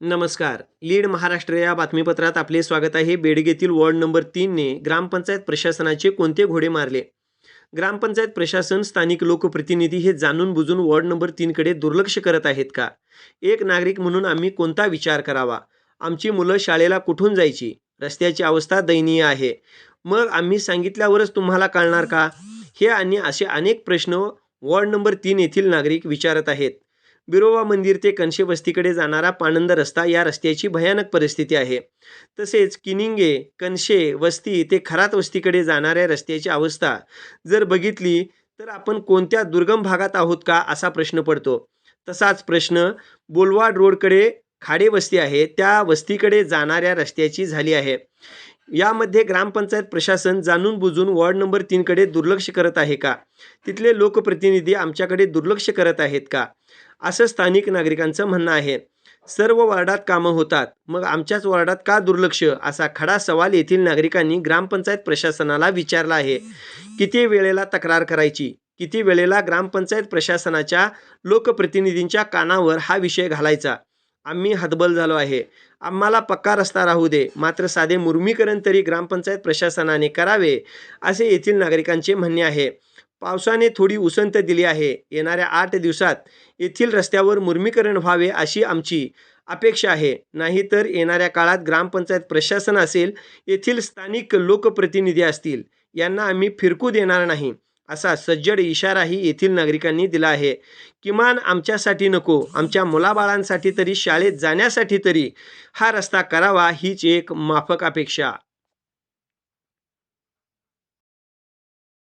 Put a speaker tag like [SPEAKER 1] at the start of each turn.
[SPEAKER 1] नमस्कार. लीड महाराष्ट्र या बातमीपत्रात आपले स्वागत आहे. बेडगेतील वॉर्ड नंबर तीनने ग्रामपंचायत प्रशासनाचे कोणते घोडे मारले? ग्रामपंचायत प्रशासन स्थानिक लोकप्रतिनिधी हे जाणून बुजून वॉर्ड नंबर तीनकडे दुर्लक्ष करत आहेत का? एक नागरिक म्हणून आम्ही कोणता विचार करावा? आमची मुलं शाळेला कुठून जायची? रस्त्याची अवस्था दयनीय आहे. मग आम्ही सांगितल्यावरच तुम्हाला कळणार का? हे आणि असे अनेक प्रश्न वॉर्ड नंबर तीन येथील नागरिक विचारत आहेत. बिरोबा मंदिर ते कणशे वस्तीकडे जाणारा पाणंद रस्ता या रस्त्याची भयानक परिस्थिती आहे. तसेच किनिंगे कणशे वस्ती ते खरात वस्तीकडे जाणाऱ्या रस्त्याची अवस्था जर बघितली तर आपण कोणत्या दुर्गम भागात आहोत का असा प्रश्न पडतो. तसाच प्रश्न बोलवाड रोडकडे खाडे वस्ती आहे त्या वस्तीकडे जाणाऱ्या रस्त्याची झाली आहे. यामध्ये ग्रामपंचायत प्रशासन जाणून बुजून वॉर्ड नंबर तीनकडे दुर्लक्ष करत आहे का? तिथले लोकप्रतिनिधी आमच्याकडे दुर्लक्ष करत आहेत का? असं स्थानिक नागरिकांचं म्हणणं आहे. सर्व वार्डात कामं होतात. मग आमच्याच वार्डात का दुर्लक्ष? असा खडा सवाल येथील नागरिकांनी ग्रामपंचायत प्रशासनाला विचारला आहे. किती वेळेला तक्रार करायची? किती वेळेला ग्रामपंचायत प्रशासनाच्या लोकप्रतिनिधींच्या कानावर हा विषय घालायचा? आम्ही हतबल झालो आहे. आम्हाला पक्का रस्ता राहू दे. मात्र साधे मुर्मीकरण तरी ग्रामपंचायत प्रशासनाने करावे असे येथील नागरिकांचे म्हणणे आहे. पावसाने थोडी उसंत दिली आहे. येणाऱ्या आठ दिवसात येथील रस्त्यावर मुर्मीकरण व्हावे अशी आमची अपेक्षा आहे. नाहीतर येणाऱ्या काळात ग्रामपंचायत प्रशासन असेल येथील स्थानिक लोकप्रतिनिधी असतील यांना आम्ही फिरकू देणार नाही. असा सज्जड इशाराही येथील नागरिकांनी दिला आहे. किमान आमच्यासाठी नको आमच्या मुलाबाळांसाठी तरी शाळेत जाण्यासाठी तरी हा रस्ता करावा हीच एक माफक अपेक्षा.